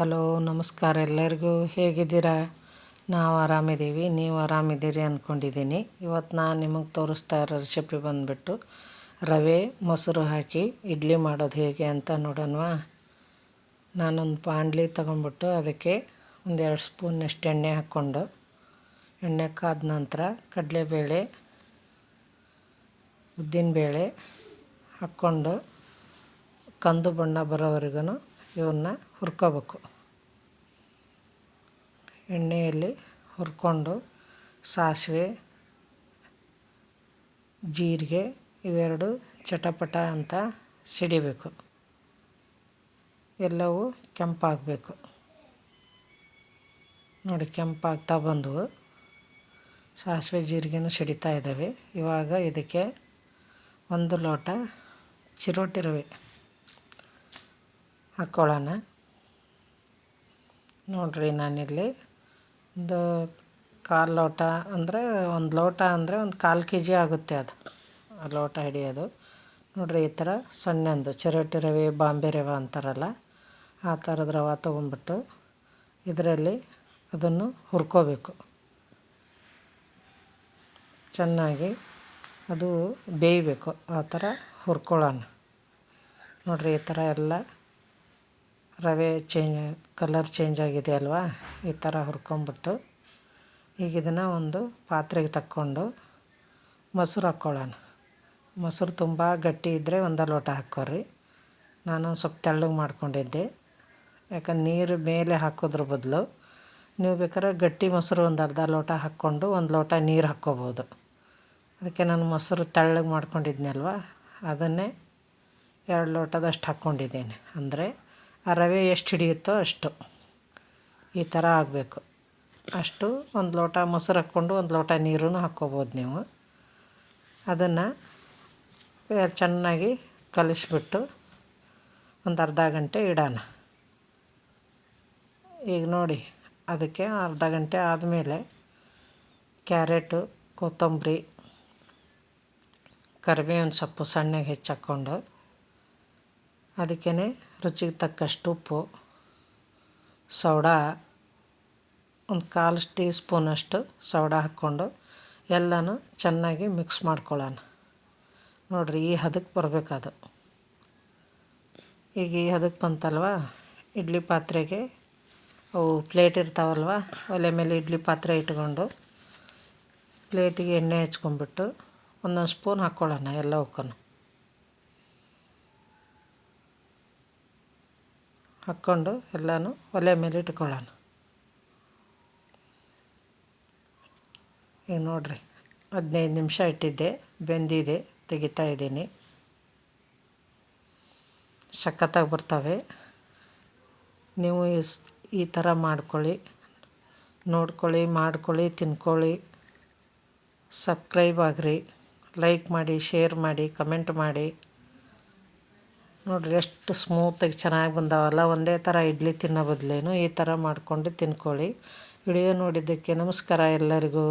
Hello, ನಮಸ್ಕಾರ ಎಲ್ಲರಿಗೂ. ಹೇಗಿದ್ದೀರಾ? ನಾವು ಆರಾಮಿದ್ದೀವಿ. ನೀವು ಆರಾಮಿದ್ದೀರಿ ಅಂದ್ಕೊಂಡಿದ್ದೀನಿ ಇವತ್ತು ನಾನು ನಿಮಗೆ ತೋರಿಸ್ತಾ ಇರೋ ರೆಸಿಪಿ ಬಂದುಬಿಟ್ಟು ರವೆ, ಮೊಸರು ಹಾಕಿ ಇಡ್ಲಿ ಮಾಡೋದು ಹೇಗೆ ಅಂತ ನೋಡೋಣವಾ? ನಾನೊಂದು ಪಾಂಡ್ಲಿ ತೊಗೊಂಡ್ಬಿಟ್ಟು ಅದಕ್ಕೆ ಒಂದೆರಡು ಸ್ಪೂನಷ್ಟು ಎಣ್ಣೆ ಹಾಕ್ಕೊಂಡು, ಎಣ್ಣೆ ಕಾದ ನಂತರ ಕಡಲೆಬೇಳೆ, ಉದ್ದಿನಬೇಳೆ ಹಾಕ್ಕೊಂಡು ಕಂದು ಬಣ್ಣ ಬರೋವರೆಗೂ ಇವನ್ನ ಹುರ್ಕೋಬೇಕು. ಎಣ್ಣೆಯಲ್ಲಿ ಹುರ್ಕೊಂಡು ಸಾಸಿವೆ, ಜೀರಿಗೆ ಇವೆರಡು ಚಟಪಟ ಅಂತ ಸಿಡಿಬೇಕು. ಎಲ್ಲವೂ ಕೆಂಪಾಗಬೇಕು. ನೋಡಿ ಕೆಂಪಾಗ್ತಾ ಬಂದವು. ಸಾಸಿವೆ, ಜೀರಿಗೆನೂ ಸಿಡಿತಾ ಇದ್ದಾವೆ. ಇವಾಗ ಇದಕ್ಕೆ ಒಂದು ಲೋಟ ಚಿರೋಟಿ ರವೆ ಹಾಕ್ಕೊಳ್ಳೋಣ ನೋಡಿರಿ ನಾನಿಲ್ಲಿ ಒಂದು ಕಾಲು ಲೋಟ ಅಂದರೆ ಒಂದು ಲೋಟ ಅಂದರೆ ಒಂದು ಕಾಲು ಕೆ ಜಿ ಆಗುತ್ತೆ ಅದು. ಆ ಲೋಟ ಹಿಡಿಯೋದು. ನೋಡಿರಿ ಈ ಥರ ಸಣ್ಣಂದು, ಚಿರೋಟಿ ರವೆ, ಬಾಂಬೆ ರವೆ ಅಂತಾರಲ್ಲ, ಆ ಥರದ ರವೆ ತೊಗೊಂಡ್ಬಿಟ್ಟು ಇದರಲ್ಲಿ ಅದನ್ನು ಹುರ್ಕೋಬೇಕು. ಚೆನ್ನಾಗಿ ಅದು ಬೇಯಬೇಕು. ಆ ಥರ ಹುರ್ಕೊಳ್ಳೋಣ. ನೋಡಿರಿ ಈ ಥರ ಎಲ್ಲ ರವೆ ಚೇಂಜ್ ಕಲರ್ ಚೇಂಜ್ ಆಗಿದೆ ಅಲ್ವಾ? ಈ ಥರ ಹುರ್ಕೊಂಬಿಟ್ಟು ಈಗ ಇದನ್ನು ಒಂದು ಪಾತ್ರೆಗೆ ತಕ್ಕೊಂಡು ಮೊಸರು ಹಾಕ್ಕೊಳ್ಳೋಣ. ಮೊಸರು ತುಂಬ ಗಟ್ಟಿ ಇದ್ದರೆ ಒಂದು ಲೋಟ ಹಾಕ್ಕೊರಿ. ನಾನು ಸ್ವಲ್ಪ ತೆಳ್ಳಗೆ ಮಾಡ್ಕೊಂಡಿದ್ದೆ. ಯಾಕಂದ್ರೆ ನೀರು ಮೇಲೆ ಹಾಕೋದ್ರ ಬದಲು ನೀವು ಬೇಕಾದ್ರೆ ಗಟ್ಟಿ ಮೊಸರು ಒಂದು ಅರ್ಧ ಲೋಟ ಹಾಕ್ಕೊಂಡು ಒಂದು ಲೋಟ ನೀರು ಹಾಕ್ಕೋಬೋದು. ಅದಕ್ಕೆ ನಾನು ಮೊಸರು ತೆಳ್ಳಗೆ ಮಾಡ್ಕೊಂಡಿದ್ನಲ್ವ? ಅದನ್ನೇ ಎರಡು ಲೋಟದಷ್ಟು ಹಾಕ್ಕೊಂಡಿದ್ದೇನೆ. ಅಂದರೆ ಆ ರವೆ ಎಷ್ಟು ಹಿಡಿಯುತ್ತೋ ಅಷ್ಟು ಈ ಥರ ಆಗಬೇಕು. ಅಷ್ಟು ಒಂದು ಲೋಟ ಮೊಸರು ಹಾಕ್ಕೊಂಡು ಒಂದು ಲೋಟ ನೀರೂ ಹಾಕ್ಕೋಬೋದು ನೀವು. ಅದನ್ನು ಚೆನ್ನಾಗಿ ಕಲಿಸ್ಬಿಟ್ಟು ಒಂದು ಅರ್ಧ ಗಂಟೆ ಇಡೋಣ. ಈಗ ನೋಡಿ, ಅದಕ್ಕೆ ಅರ್ಧ ಗಂಟೆ ಆದಮೇಲೆ ಕ್ಯಾರೆಟು, ಕೊತ್ತಂಬರಿ, ಕರಿಬೇವಿನ ಸೊಪ್ಪು ಸಣ್ಣಗೆ ಹೆಚ್ಚಾಕ್ಕೊಂಡು ಅದಕ್ಕೇ ರುಚಿಗೆ ತಕ್ಕಷ್ಟು ಉಪ್ಪು, ಸೌಡಾ, ಒಂದು ಕಾಲು ಟೀ ಸ್ಪೂನಷ್ಟು ಸೌಡಾ ಹಾಕ್ಕೊಂಡು ಎಲ್ಲನೂ ಚೆನ್ನಾಗಿ ಮಿಕ್ಸ್ ಮಾಡ್ಕೊಳ್ಳೋಣ. ನೋಡಿರಿ, ಈ ಹದಕ್ಕೆ ಬರಬೇಕದು. ಈಗ ಈ ಹದಕ್ಕೆ ಬಂತಲ್ವ? ಇಡ್ಲಿ ಪಾತ್ರೆಗೆ ಅವು ಪ್ಲೇಟ್ ಇರ್ತಾವಲ್ವ? ಒಲೆ ಮೇಲೆ ಇಡ್ಲಿ ಪಾತ್ರೆ ಇಟ್ಕೊಂಡು ಪ್ಲೇಟಿಗೆ ಎಣ್ಣೆ ಹಚ್ಕೊಂಡ್ಬಿಟ್ಟು ಒಂದೊಂದು ಸ್ಪೂನ್ ಹಾಕ್ಕೊಳ್ಳೋಣ ಎಲ್ಲವಕ್ಕೂ ಹಾಕ್ಕೊಂಡು ಎಲ್ಲನೂ ಒಲೆ ಮೇಲೆ ಇಟ್ಕೊಳ್ಳೋಣ. ಈಗ ನೋಡಿರಿ, ಹದಿನೈದು ನಿಮಿಷ ಇಟ್ಟಿದ್ದೆ, ಬೆಂದಿದೆ, ತೆಗಿತಾ ಇದ್ದೀನಿ. ಸಖತ್ತಾಗಿ ಬರ್ತವೆ. ನೀವು ಈ ಥರ ಮಾಡ್ಕೊಳ್ಳಿ, ನೋಡ್ಕೊಳ್ಳಿ, ಮಾಡ್ಕೊಳ್ಳಿ, ತಿನ್ಕೊಳ್ಳಿ. ಸಬ್ಸ್ಕ್ರೈಬ್ ಆಗಿರಿ, ಲೈಕ್ ಮಾಡಿ, ಶೇರ್ ಮಾಡಿ, ಕಮೆಂಟ್ ಮಾಡಿ. ನೋಡಿರಿ, ಎಷ್ಟು ಸ್ಮೂತಾಗಿ ಚೆನ್ನಾಗಿ ಬಂದಾವಲ್ಲ. ಒಂದೇ ಥರ ಇಡ್ಲಿ ತಿನ್ನೋ ಬದಲೇನು ಈ ಥರ ಮಾಡಿಕೊಂಡು ತಿನ್ಕೊಳ್ಳಿ. ವಿಡಿಯೋ ನೋಡಿದ್ದಕ್ಕೆ ನಮಸ್ಕಾರ ಎಲ್ಲರಿಗೂ.